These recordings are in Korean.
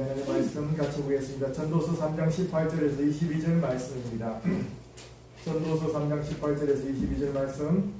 하나님의 말씀 같이 보겠습니다. 전도서 3장 18절에서 22절 말씀입니다. 전도서 3장 18절에서 22절 말씀.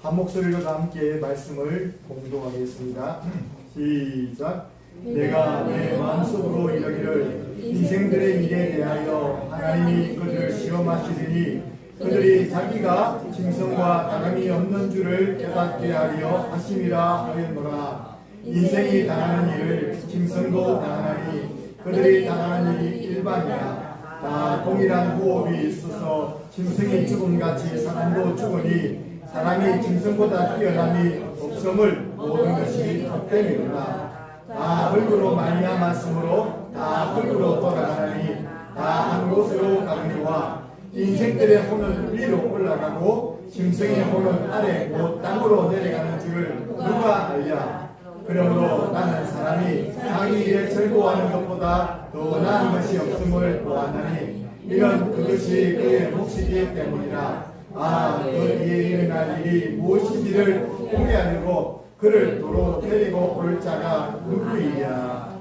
한 목소리로 다 함께 말씀을 공동하겠습니다. 시작. 내가 내 마음속으로 이르기를 인생들의 미래에 대하여 하나님이 그들을 시험하시리니 그들이 자기가 짐승과 다름이 없는 줄을 깨닫게 하려 하심이라 하였노라. 인생이 당하는 일을 짐승도 당하니 그들이 당하는 일이 일반이야 다 동일한 호흡이 있어서 짐승이 죽음같이 사람도 죽으니 사람이 짐승보다 뛰어남이 없음을 모든 것이 헛됨이로다. 다 흙으로 말미암았으므로 다 흙으로 돌아가나니 다 한 곳으로 가느니와 인생들의 혼은 위로 올라가고 짐승의 혼은 아래 곧 땅으로 내려가는 줄을 누가 알랴 그러므로 나는 사람이 자기 일에 즐거워하는 것보다 더 나은 것이 없음을 보았나니 이는 그것이 그의 몫이기 때문이라 아 그에게 일어날 일이 무엇인지를 공개하려고 그를 도로 데리고 올 자가 누구이랴 아멘.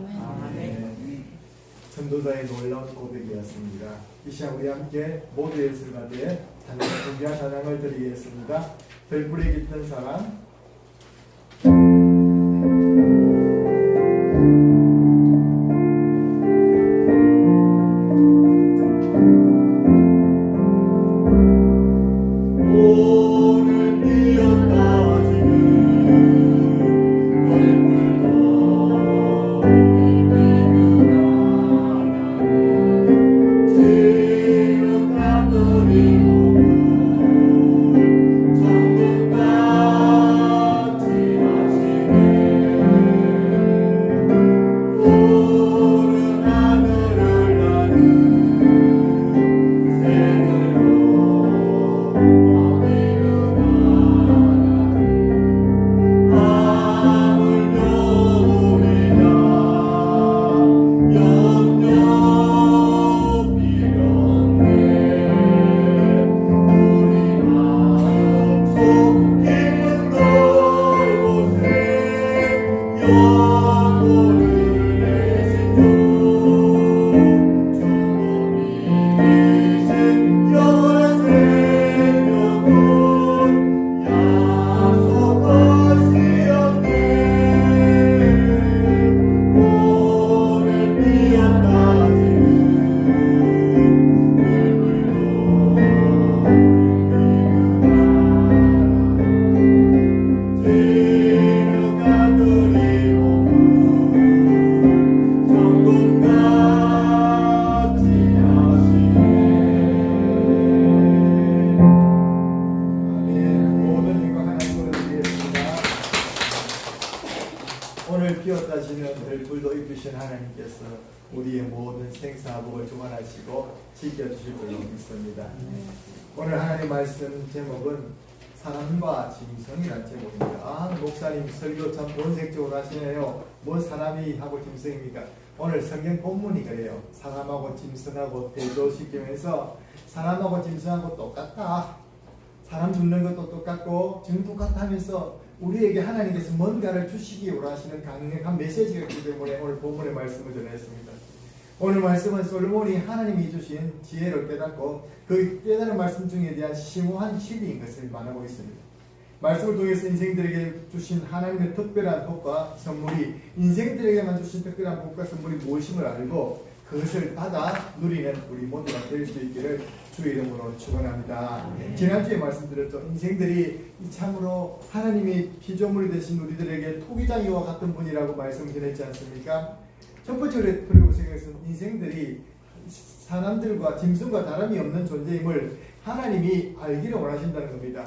전도자의 놀라운 고백이었습니다. 이 시간 우리 함께 모두의 슬가대 찬양 준비한 찬양을 드리겠습니다. 별불이 깃든 사람 복을 주관하시고 지켜주실 줄로 믿습니다 오늘 하나님 말씀 제목은 사람과 짐승이라는 제목입니다. 아 목사님 설교 참 본색적으로 하시네요. 뭐 사람이 하고 짐승입니까? 오늘 성경 본문이 그래요. 사람하고 짐승하고 대조시키면서 사람하고 짐승하고 똑같다. 사람 죽는 것도 똑같고 지금 똑같다면서 우리에게 하나님께서 뭔가를 주시기 원하시는 강력한 메시지가 있기 때문에 오늘 본문의 말씀을 전했습니다. 오늘 말씀은 솔로몬이 하나님이 주신 지혜를 깨닫고 그 깨달은 말씀 중에 대한 심오한 시비인 것을 말하고 있습니다. 말씀을 통해서 인생들에게 주신 하나님의 특별한 복과 선물이 인생들에게만 주신 특별한 복과 선물이 무엇임을 알고 그것을 받아 누리는 우리 모두가 될 수 있기를 주 이름으로 축원합니다. 지난주에 말씀드렸죠. 인생들이 이 참으로 하나님이 피조물이 되신 우리들에게 토기장이와 같은 분이라고 말씀드렸지 않습니까? 첫 번째로 그리고 생각해서 인생들이 사람들과 짐승과 다름이 없는 존재임을 하나님이 알기를 원하신다는 겁니다.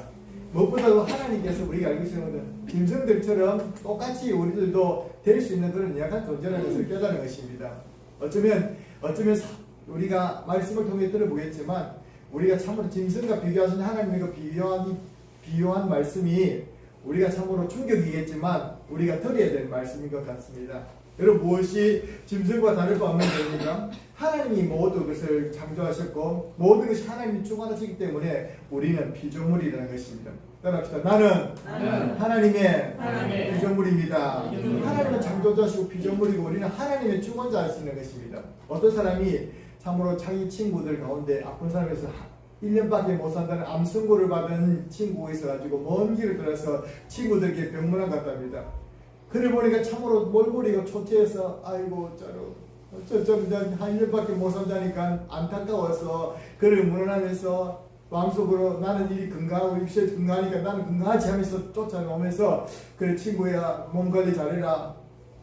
무엇보다도 하나님께서 우리가 알고 있는 것은 짐승들처럼 똑같이 우리들도 될 수 있는 그런 약한 존재라는 것을 깨달은 것입니다. 어쩌면 어쩌면 사- 우리가 말씀을 통해 들어보겠지만 우리가 참으로 짐승과 비교하신 하나님의 그 비교한 비교한 말씀이 우리가 참으로 충격이겠지만 우리가 들어야 될 말씀인 것 같습니다. 여러분 무엇이 짐승과 다를 바 없는 겁니까? 하나님이 모든 것을 창조하셨고 모든 것이 하나님이 주관하시기 때문에 우리는 피조물이라는 것입니다. 따라합시다. 나는 나는 하나님의 하나님의 피조물입니다. 피조물입니다. 하나님은 창조자시고 피조물이고 우리는 하나님의 주관자이시는 것입니다. 어떤 사람이 참으로 자기 친구들 가운데 아픈 사람에서 1년밖에 못 산다는 암 선고를 받은 친구가 있어가지고 먼 길을 들어서 친구들에게 병문안 갔답니다. 그래 보니까 참으로 몰골이고 초췌해서 아이고 저로 저좀한 1년밖에 못 산다니까 안타까워서 그를 문안하면서 마음속으로 나는 일이 건강하고 육신이 건강하니까 나는 건강하지 하면서 쫓아오면서 그래 친구야 몸 관리 잘해라.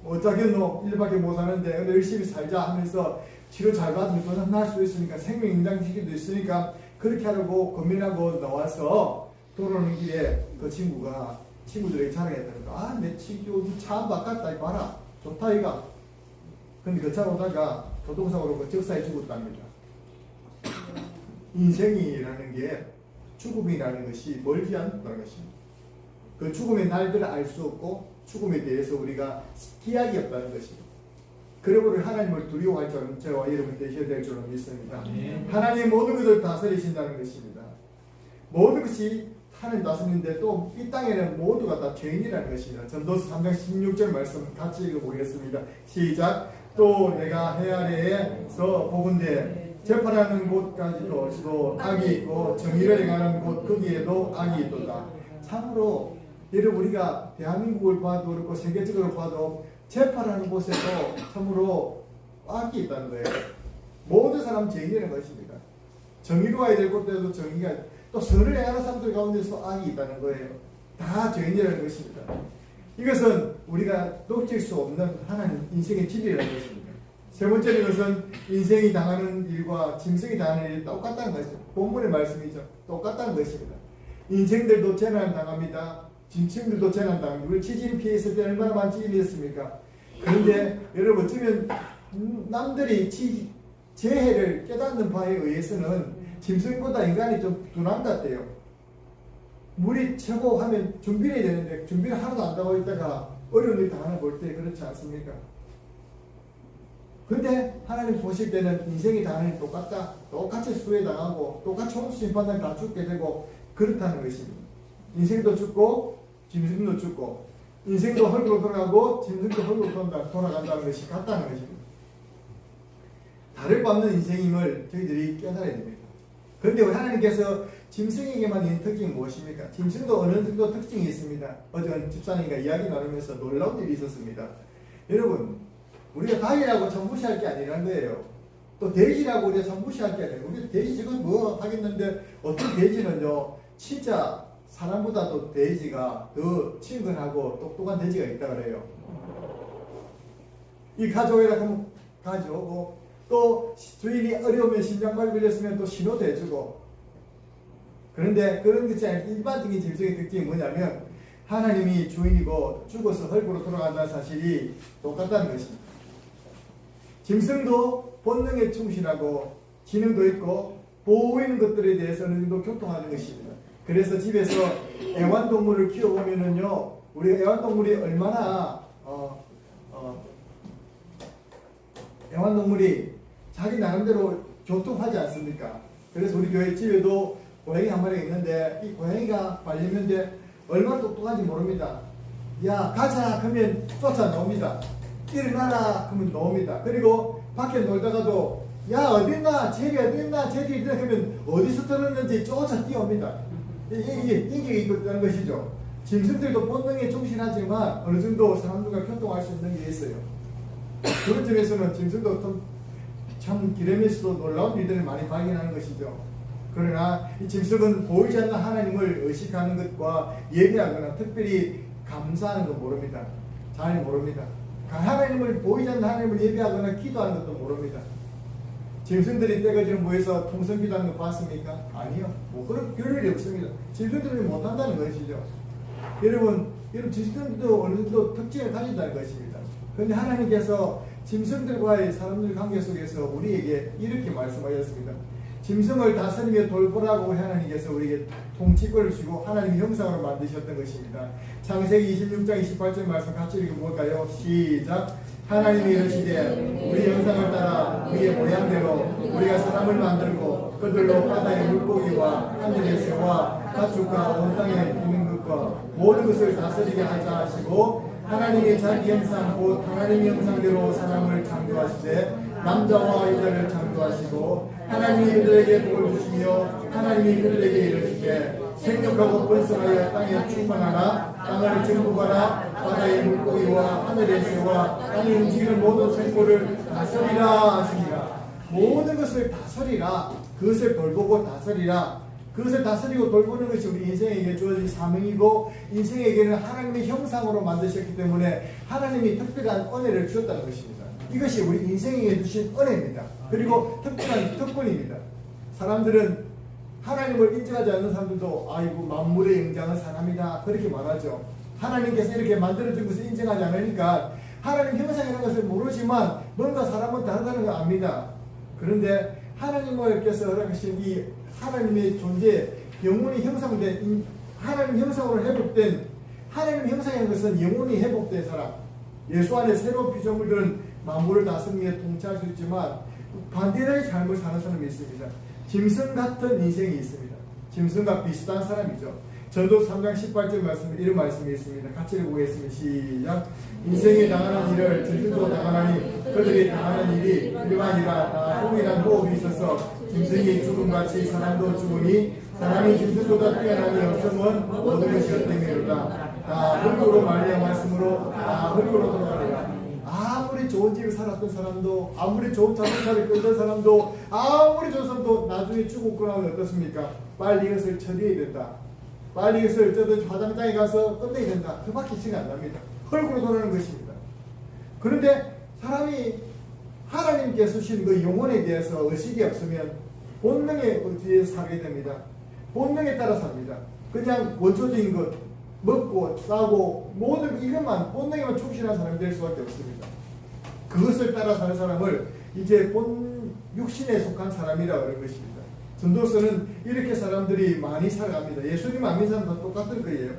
어쩌겠노? 일밖에 못 사는데. 열심히 살자 하면서 치료 잘 받으면 또날수 있으니까 생명 인장시키도 있으니까 그렇게 하려고 고민하고 나와서 돌아오는 길에 그 친구가 친구들에게 자랑했다는 거야 아내 친구 차 바꿨다 이 봐라 좋다 이가 근데 그 차 오다가 교통사고로 그 적사에 죽었답니다 인생이라는 게 죽음이라는 것이 멀지 않다는 것입니다. 그 죽음의 날들을 알 수 없고 죽음에 대해서 우리가 기약이 없다는 것입니다. 그러므로 하나님을 두려워할 줄은 저와 여러분 되셔야 될 줄은 믿습니다. 아멘. 하나님 모든 것을 다스리신다는 것입니다. 모든 것이 하나님 다스리는데 또 이 땅에는 모두가 다 죄인이라는 것입니다. 전도서 3장 16절 말씀 같이 읽어보겠습니다. 시작. 또 내가 해 아래에서 보건대 재판하는 곳까지도 또 악이 있고 정의를 행하는 곳 거기에도 악이 있도다. 참으로 여러분 우리가 대한민국을 봐도 그렇고 세계적으로 봐도 재판하는 곳에도 참으로 악이 있다는 거예요. 모든 사람 죄인이라는 것입니다. 정의로워야 될 곳에도 정의가 또 선을 행하는 사람들 가운데서 악이 있다는 거예요. 다 죄인이라는 것입니다. 이것은 우리가 놓칠 수 없는 하나님 인생의 진리라는 것입니다. 세 번째는 것은 인생이 당하는 일과 짐승이 당하는 일이 똑같다는 것이죠. 본문의 말씀이죠. 똑같다는 것입니다. 인생들도 재난 당합니다. 짐승들도 재난 당합니다. 우리 지진 피해했을 때 얼마나 많은 지진이 있습니까? 그런데 여러분 어쩌면 음, 남들이 지, 재해를 깨닫는 바에 의해서는 짐승보다 인간이 좀 둔한 것 같아요. 물이 최고 하면 준비를 해야 되는데 준비를 하나도 안 하고 있다가 어려운 일 당하는 볼때 그렇지 않습니까? 근데 하나님 보실 때는 인생이 일 똑같다. 똑같이 수혜당하고 똑같이 홍수 심판당에 다 죽게 되고 그렇다는 것입니다. 인생도 죽고 짐승도 죽고 인생도 헐로 돌아가고 짐승도 돌아간다- 돌아간다는 것이 같다는 것입니다. 다를 바 없는 인생임을 저희들이 깨달아야 됩니다. 그런데 우리 하나님께서 짐승에게만 있는 특징이 무엇입니까? 짐승도 어느 정도 특징이 있습니다. 어제 집사님과 이야기 나누면서 놀라운 일이 있었습니다. 여러분, 우리가 닭이라고 참 무시할 게 아니라는 거예요. 또 돼지라고 우리가 참 무시할 게 아니에요. 우리 돼지 지금 뭐 하겠는데 어떤 돼지는요, 진짜 사람보다도 돼지가 더 친근하고 똑똑한 돼지가 있다 그래요. 이 가족이라 하면 가져오고 또 주인이 어려우면 심장마비 걸렸으면 또 신호도 해주고 그런데 그런 것이 아니라 일반적인 짐승의 특징이 뭐냐면 하나님이 주인이고 죽어서 헐구로 돌아간다는 사실이 똑같다는 것입니다. 짐승도 본능에 충실하고 지능도 있고 보이는 것들에 대해서 어느 정도 교통하는 것입니다. 그래서 집에서 애완동물을 키워보면은요, 우리 애완동물이 얼마나 어, 어, 애완동물이 자기 나름대로 교통하지 않습니까? 그래서 우리 교회 집에도 고양이 한 마리가 있는데 이 고양이가 반려면데 얼마나 똑똑한지 모릅니다. 야 가자 그러면 쫓아 나옵니다. 일어나라 그러면 나옵니다. 그리고 밖에 놀다가도 야 어딨나 제리 어딨나 제리 어딨나 그러면 어디서 들었는지 쫓아 뛰어옵니다. 이게 인격이 있다는 것이죠. 짐승들도 본능에 충실하지만 어느 정도 사람들과 교통할 수 있는 게 있어요. 그런 점에서는 짐승도 좀, 참 기름에서도 놀라운 일들을 많이 발견하는 것이죠. 그러나 이 짐승은 보이지 않는 하나님을 의식하는 것과 예배하거나 특별히 감사하는 건 모릅니다. 잘 모릅니다. 하나님을 보이지 않는 하나님을 예배하거나 기도하는 것도 모릅니다. 짐승들이 떼거지는 모여서 통성 기도하는 거 봤습니까? 아니요. 뭐 그런 그럴 일이 없습니다. 짐승들이 못한다는 것이죠. 여러분, 여러분 짐승들도 어느 정도 특징을 가진다는 것입니다. 그런데 하나님께서 짐승들과의 사람들 관계 속에서 우리에게 이렇게 말씀하셨습니다. 짐승을 다스리며 돌보라고 하나님께서 우리에게 통치권을 주고 하나님 형상으로 만드셨던 것입니다. 창세기 26장 28절 말씀 같이 읽어볼까요? 시작. 하나님이 이르시되 우리 형상을 따라 우리의 모양대로 우리가 사람을 만들고 그들로 바다의 물고기와 하늘의 새와 가축과 온 땅에 있는 것과 모든 것을 다스리게 하자 하시고 하나님이 자기 형상 곧 하나님의 형상대로 사람을 창조하시되 남자와 여자를 창조하시고 하나님이 그들에게 복을 주시며 하나님이 그들에게 이르시되 생육하고 번성하여 땅에 충만하라. 땅을 정복하라. 바다의 물고기와 하늘의 새와 땅에 움직이는 모든 생물을 다스리라 하십니다. 모든 것을 다스리라. 그것을 돌보고 다스리라 그것을 다스리고 돌보는 것이 우리 인생에게 주어진 사명이고 인생에게는 하나님의 형상으로 만드셨기 때문에 하나님이 특별한 은혜를 주었다는 것입니다. 이것이 우리 인생에게 주신 은혜입니다. 그리고 특별한 특권입니다. 사람들은 하나님을 인정하지 않는 사람들도 아이고 만물의 영장은 사람이다 그렇게 말하죠. 하나님께서 이렇게 만들어준 것을 인정하지 않으니까 하나님 형상이라는 것을 모르지만 뭔가 사람은 다르다는 걸 압니다. 그런데 하나님께서 허락하신 이 하나님의 존재, 영혼이 형성된 인- 하나님 형상으로 회복된 하나님 형상이라는 것은 영혼이 회복된 사람. 예수 안에 새로운 피조물 들은 만물을 다스리에 통치할 수 있지만 반대의 삶을 사는 사람이 있습니다. 짐승 같은 인생이 있습니다. 짐승과 비슷한 사람이죠. 전도 3장 18절 말씀 이런 말씀이 있습니다. 같이 읽어보겠습니다. 시작. 인생이 당하는 일을 짐승도 당하나니 그들이 당하는 일이 일반이라 다 동일한 호흡이 있어서 짐승이 죽음같이 사람도 죽으니 사람이 짐승보다 뛰어나니 없음은 모든 것이 헛됨이로다. 다 흙으로 말미암 말씀으로 다 흙으로 돌아가리라. 아무리 좋은 집에 살았던 사람도 아무리 좋은 자동차를 끌던 사람도 아무리 좋은 사람도 나중에 죽고 나면 어떻습니까? 빨리 이것을 처리해야 된다. 빨리 이것을 어쩌든 화장장에 가서 끝내야 된다. 그 밖에 생각 안 납니다. 헐구로 돌아가는 것입니다. 그런데 사람이 하나님께서 주신 그 영혼에 대해서 의식이 없으면 본능에 의지해 살게 됩니다. 본능에 따라 삽니다. 그냥 원초적인 것 먹고 싸고 모든 이것만 본능에만 충실한 사람이 될 수밖에 없습니다. 그것을 따라 사는 사람을 이제 본 육신에 속한 사람이라고 하는 것입니다. 전도서는 이렇게 사람들이 많이 살아갑니다. 예수님 안 믿는 사람도 똑같은 거예요.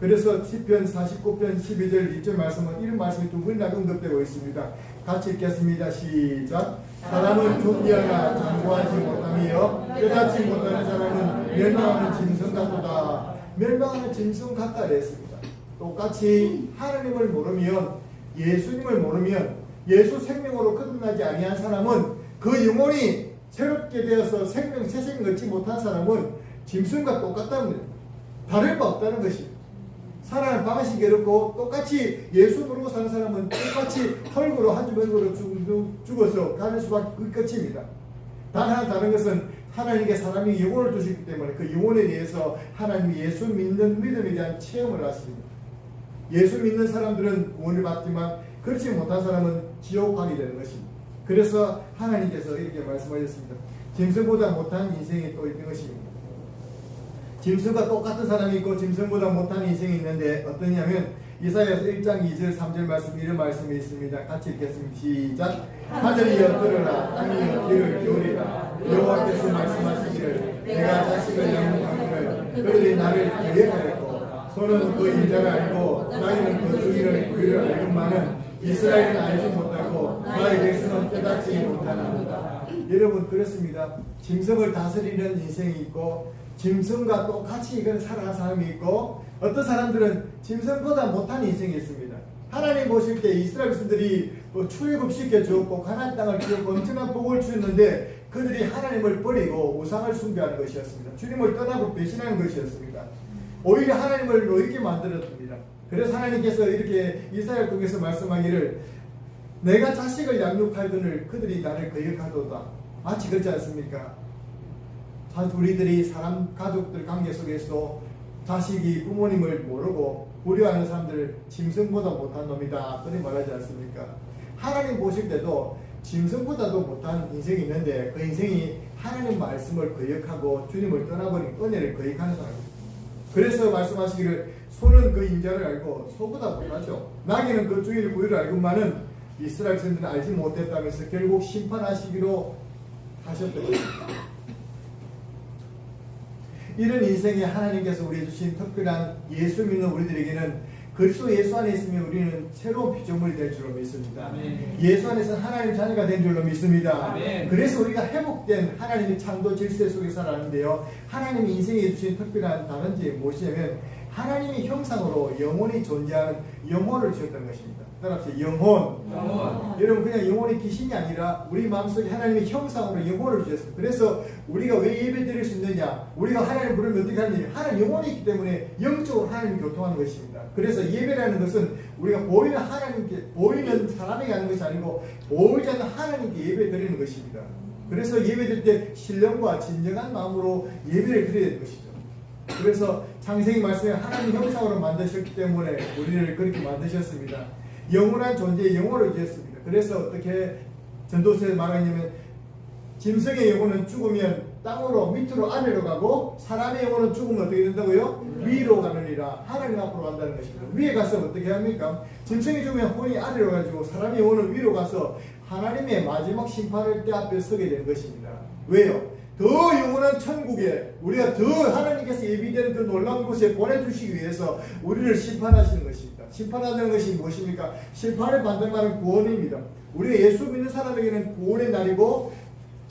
그래서 10편 49편 12절 1절 말씀은 이런 말씀이 두 번이나 언급되고 있습니다. 같이 읽겠습니다. 시작. 사람은 존귀하나 장구하지 못하며 깨닫지 못하는 사람은 멸망하는 짐승 같도다. 멸망하는 짐승 같다 그랬습니다. 똑같이 하나님을 모르면 예수님을 모르면 예수 생명으로 거듭나지 아니한 사람은 그 영혼이 새롭게 되어서 생명 새 생명 얻지 못한 사람은 짐승과 똑같다는 거예요. 다를 바 없다는 것이. 살아가는 방식이 그렇고 똑같이 예수 모르고 사는 사람은 똑같이 헐구로 한 주먹으로 죽어서 가는 수밖에 그 끝입니다. 단 하나 다른 것은 하나님께 사람이 영혼을 주시기 때문에 그 영혼에 대해서 하나님이 예수 믿는 믿음에 대한 체험을 하십니다. 예수 믿는 사람들은 구원을 받지만 그렇지 못한 사람은 지옥 가게 되는 것입니다. 그래서 하나님께서 이렇게 말씀하셨습니다. 짐승보다 못한 인생이 또 있는 것입니다. 짐승과 똑같은 사람이 있고 짐승보다 못한 인생이 있는데 어떠냐면 이사야서 1장 2절 3절 말씀 이런 말씀이 있습니다. 같이 읽겠습니다. 시작. 하늘이 엿들어라 땅이 귀를 기울이라 여호와께서 말씀하시기를 내가 자식을 양육하기를 그들이 나를 기억하였고 손은 그 인자를 알고 나이는 그 주기를 그를 알건만은 이스라엘은 알지 못하고 나의 백성은 깨닫지 못하나보다. 여러분 그렇습니다. 짐승을 다스리는 인생이 있고 짐승과 똑같이 이걸 살아간 사람이 있고 어떤 사람들은 짐승보다 못한 인생이 있습니다. 하나님 보실 때 이스라엘 백성들이 뭐 출애굽 시켜 주었고 가나안 땅을 주었고 엄청난 복을 주었는데 그들이 하나님을 버리고 우상을 숭배하는 것이었습니다. 주님을 떠나고 배신하는 것이었습니다. 오히려 하나님을 놓이게 만들었습니다. 그래서 하나님께서 이렇게 이스라엘 통해서 말씀하기를 내가 자식을 양육하거늘 그들이 나를 거역하도다. 마치 그렇지 않습니까? 자, 우리들이 사람 가족들 관계 속에서 자식이 부모님을 모르고 우려하는 사람들 짐승보다 못한 놈이다. 그렇게 말하지 않습니까? 하나님 보실 때도 짐승보다도 못한 인생이 있는데 그 인생이 하나님 말씀을 거역하고 주님을 떠나버린 은혜를 거역하는 사람입니다. 그래서 말씀하시기를 소는 그 인자를 알고 소보다 못하죠. 나귀는 그 주의를 구유를 알고만은 이스라엘 백성들은 알지 못했다면서 결국 심판하시기로 하셨던 것입니다. 이런 인생에 하나님께서 우리에게 주신 특별한 예수 믿는 우리들에게는 그리스도 예수 안에 있으면 우리는 새로운 피조물이 될 줄로 믿습니다. 아멘. 예수 안에서 하나님 자녀가 된 줄로 믿습니다. 아멘. 그래서 우리가 회복된 하나님의 창조 질서 속에 살았는데요. 하나님이 인생에 주신 특별한 다른지 무엇이냐면 하나님의 형상으로 영혼이 존재하는 영혼을 주셨다는 것입니다. 따라서 영혼. 영혼. 여러분 그냥 영혼의 귀신이 아니라 우리 마음속에 하나님의 형상으로 영혼을 주셨어요. 그래서 우리가 왜 예배 드릴 수 있느냐? 우리가 하나님 부르면 어떻게 하느냐? 하나님 영혼이 있기 때문에 영적으로 하나님 교통하는 것입니다. 그래서 예배라는 것은 우리가 보이는 하나님께 보이는 사람에게 하는 것이 아니고 보이지 않는 하나님께 예배 드리는 것입니다. 그래서 예배 드릴 때 신령과 진정한 마음으로 예배를 드려야 되는 것이죠. 그래서 창세기 말씀에 하나님 형상으로 만드셨기 때문에 우리를 그렇게 만드셨습니다. 영원한 존재의 영혼을 주셨습니다. 그래서 어떻게 전도서에 말하냐면 짐승의 영혼은 죽으면 땅으로 밑으로 아래로 가고 사람의 영혼은 죽으면 어떻게 된다고요? 위로 가느니라 하나님 앞으로 간다는 것입니다. 위에 가서 어떻게 합니까? 짐승이 죽으면 혼이 아래로 가지고 사람의 영혼은 위로 가서 하나님의 마지막 심판을 때 앞에 서게 되는 것입니다. 왜요? 더 영원한 천국에 우리가 더 하나님께서 예비된 그 놀라운 곳에 보내주시기 위해서 우리를 심판하시는 것입니다. 심판하는 것이 무엇입니까? 심판을 받는 말은 구원입니다. 우리가 예수 믿는 사람에게는 구원의 날이고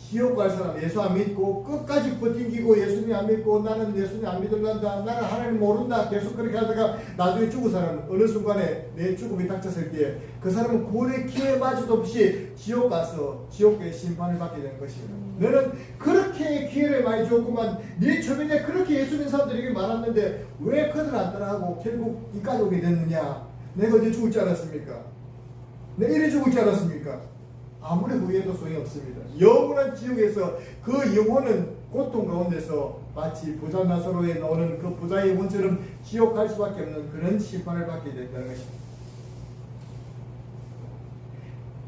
지옥 갈 사람 예수 안 믿고 끝까지 버티고 예수님 안 믿고 나는 예수님 안 믿을란다 나는 하나님 모른다 계속 그렇게 하다가 나중에 죽은 사람은 어느 순간에 내 죽음이 닥쳤을 때그 사람은 구원의 기회 마저도 없이 지옥 가서 지옥의 심판을 받게 되는 것입니다. 너는 그렇게 기회를 많이 줬구만. 네 주변에 그렇게 예수 믿는 사람들에게 많았는데 왜 그들 안 따라하고 결국 이까지 오게 됐느냐? 내가 어제 죽을 줄 알았습니까? 내가 이래 죽을 줄 알았습니까 아무리 후회해도 소용이 없습니다. 영원한 지옥에서 그 영혼은 고통 가운데서 마치 부자 나사로에 나오는 그 부자의 영혼처럼 지옥 갈 수밖에 없는 그런 심판을 받게 된다는 것입니다.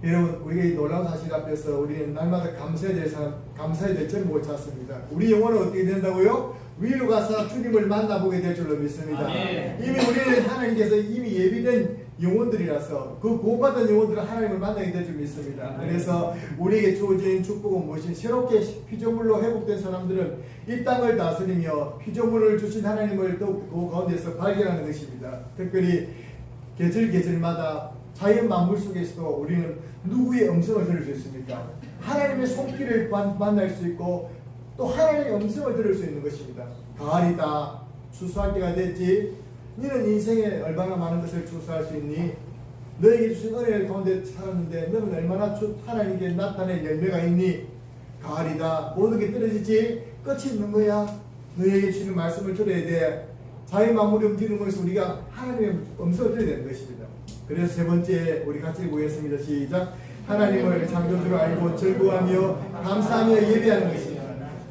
여러분, 우리가 이 놀라운 사실 앞에서 우리는 날마다 감사해야 될 사람, 감사해야 될 제목을 찾습니다. 우리 영혼은 어떻게 된다고요? 위로 가서 주님을 만나보게 될 줄로 믿습니다. 아멘. 이미 우리는 하나님께서 이미 예비된 영혼들이라서 그 구원받은 영혼들은 하나님을 만나게 될줄 믿습니다. 아멘. 그래서 우리에게 주어진 축복은 무엇이 새롭게 피조물로 회복된 사람들은 이 땅을 다스리며 피조물을 주신 하나님을 더욱 그 가운데서 발견하는 것입니다. 특별히 계절 계절마다 자연 만물 속에서도 우리는 누구의 음성을 들을 수 있습니까? 하나님의 손길을 만- 만날 수 있고 또 하나님의 음성을 들을 수 있는 것입니다. 가을이다. 추수할 때가 됐지. 너는 인생에 얼마나 많은 것을 추수할 수 있니? 너에게 주신 은혜 가운데 살았는데 너는 얼마나 주- 하나님께 나타낸 열매가 있니? 가을이다. 모든 게 떨어지지. 끝이 있는 거야. 너에게 주는 말씀을 들어야 돼. 자연 만물이 움직이는 것에서 우리가 하나님의 음성을 들어야 되는 것입니다. 그래서 세 번째 우리 같이 보겠습니다. 시작. 하나님을 창조주로 알고 즐거워하며 감사하며 예배하는 것입니다.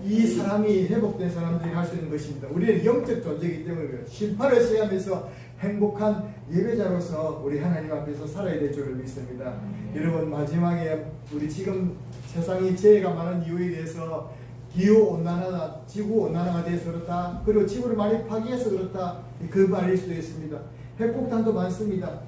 이 사람이 회복된 사람들이 할 수 있는 것입니다. 우리는 영적 존재이기 때문에 그래요. 심판을 시하면서 행복한 예배자로서 우리 하나님 앞에서 살아야 될 줄을 믿습니다. 여러분 마지막에 우리 지금 세상이 재해가 많은 이유에 대해서 기후 온난화가 지구 온난화가 돼서 그렇다. 그리고 지구를 많이 파괴해서 그렇다. 그 말일 수도 있습니다. 핵폭탄도 많습니다.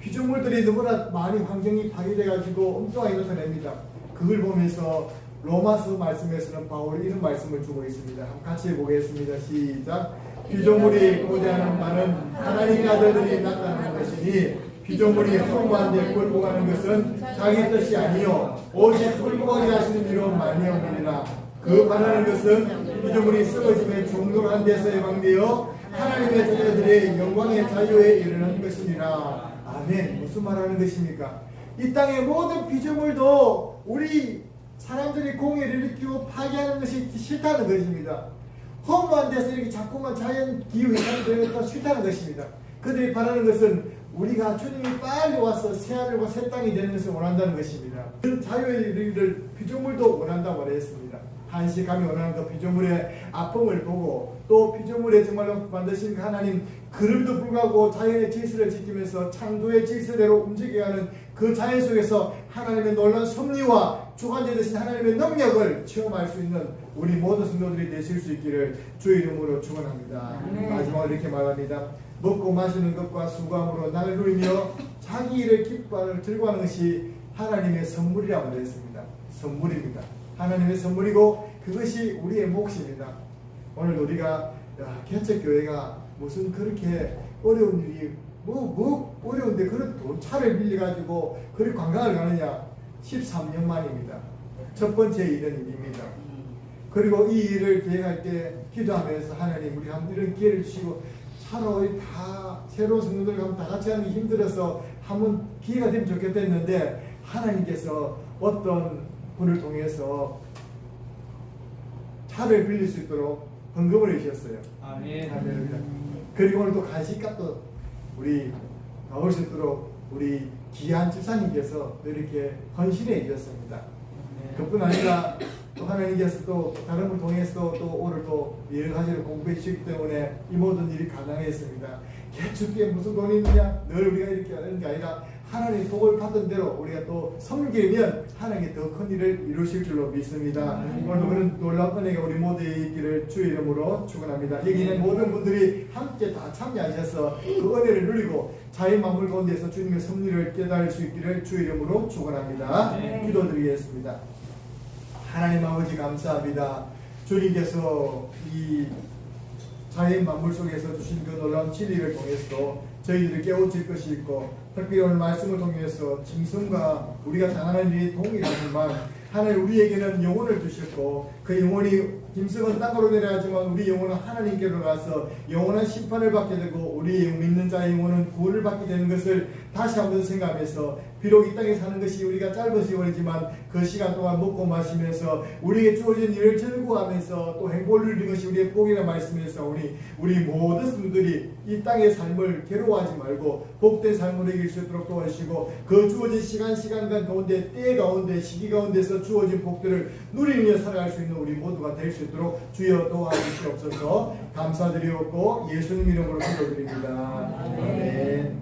피조물들이 너무나 많이 환경이 파괴돼가지고 엉뚱하게 나타냅니다. 그걸 보면서 로마서 말씀에서는 바울이 이런 말씀을 주고 있습니다. 같이 해보겠습니다. 시작. 피조물이 고대하는 바는 하나님의 아들들이 나타나는 것이니 피조물이 흠한데 굴복하는 것은 자기 뜻이 아니요 오직 굴복하게 하시는 이로 말미암으리라. 그 바라는 것은 피조물이 썩어짐에 종로한 데서 해방되어 하나님의 자녀들의 영광의 자유에 이르는 것이니라. 아멘. 무슨 말하는 것입니까? 이 땅의 모든 피조물도 우리 사람들이 공해를 일으키고 파괴하는 것이 싫다는 것입니다. 허무한 데서 이렇게 자꾸만 자연 기후 현상이 되는 싫다는 것입니다. 그들이 바라는 것은 우리가 주님이 빨리 와서 새 하늘과 새 땅이 되는 것을 원한다는 것입니다. 그 자유의 이르기를 피조물도 원한다고 말했습니다. 한식감이 원하는 그 피조물의 아픔을 보고 또 피조물의 정말로 만드신 그 하나님 그럼도 불구하고 자연의 질서를 지키면서 창조의 질서대로 움직여가는 그 자연 속에서 하나님의 놀라운 섭리와 주관자 되신 하나님의 능력을 체험할 수 있는 우리 모든 성도들이 되실 수 있기를 주의 이름으로 축원합니다. 아멘. 마지막으로 이렇게 말합니다. 먹고 마시는 것과 수고함으로 나를 누리며 자기 일을 기뻐하는 즐거워하는 것이 하나님의 선물이라고 되어 있습니다. 선물입니다. 하나님의 선물이고 그것이 우리의 몫입니다. 오늘 우리가 야, 개척교회가 무슨 그렇게 어려운 일이 뭐, 뭐 어려운데 그런 돈 차를 빌려가지고 그렇게 관광을 가느냐 13년 만입니다. 첫 번째 일은 일입니다. 그리고 이 일을 계획할 때 기도하면서 하나님 우리 한번 이런 기회를 주시고 차로 다 새로운 성도들 가면 다 같이 하는 게 힘들어서 한번 기회가 되면 좋겠다 했는데 하나님께서 어떤 분을 통해서 차를 빌릴 수 있도록 헌금을 해주셨어요. 아멘. 할렐루야. 그리고 오늘 또 간식값도 우리 나올 수 있도록 우리 귀한 집사님께서 또 이렇게 헌신해 주셨습니다. 그뿐 아니라 또 하나님께서 또 다른 분 통해서 또 오늘 또 여러 가지를 공부해 주시기 때문에 이 모든 일이 가능했습니다. 개축기에 무슨 돈이 있느냐? 늘 우리가 이렇게 하는 게 아니라 하나님 복을 받은 대로 우리가 또 섬기면 하나님이 더 큰 일을 이루실 줄로 믿습니다. 오늘도 그런 놀라운 은혜가 우리 모두에 있기를 주의 이름으로 축원합니다. 여기 있는 모든 분들이 함께 다 참여하셔서 그 은혜를 누리고 자연 만물 가운데서 주님의 섭리를 깨달을 수 있기를 주의 이름으로 축원합니다. 네. 기도드리겠습니다. 하나님 아버지 감사합니다. 주님께서 이 자연 만물 속에서 주신 그 놀라운 진리를 통해서 저희들을 깨우칠 것이 있고 특별히 오늘 말씀을 통해서 짐승과 우리가 당하는 일이 동일하지만 하나님 우리에게는 영혼을 주셨고 그 영혼이 짐승은 땅으로 내려가지만 우리 영혼은 하나님께로 가서 영원한 심판을 받게 되고 우리 믿는 자의 영혼은 구원을 받게 되는 것을 다시 한번 생각하면서 비록 이 땅에 사는 것이 우리가 짧은 시간이지만 그 시간 동안 먹고 마시면서 우리에게 주어진 일을 즐거워하면서 또 행복을 누리는 것이 우리의 복이라 말씀에서 우리 우리 모든 분들이 이 땅의 삶을 괴로워하지 말고 복된 삶을 이길 수 있도록 도와주시고 그 주어진 시간 시간간 가운데 때 가운데 시기 가운데서 주어진 복들을 누리며 살아갈 수 있는 우리 모두가 될 수 있도록 주여 도와주시옵소서 감사드리옵고 예수님 이름으로 기도드립니다. 아멘.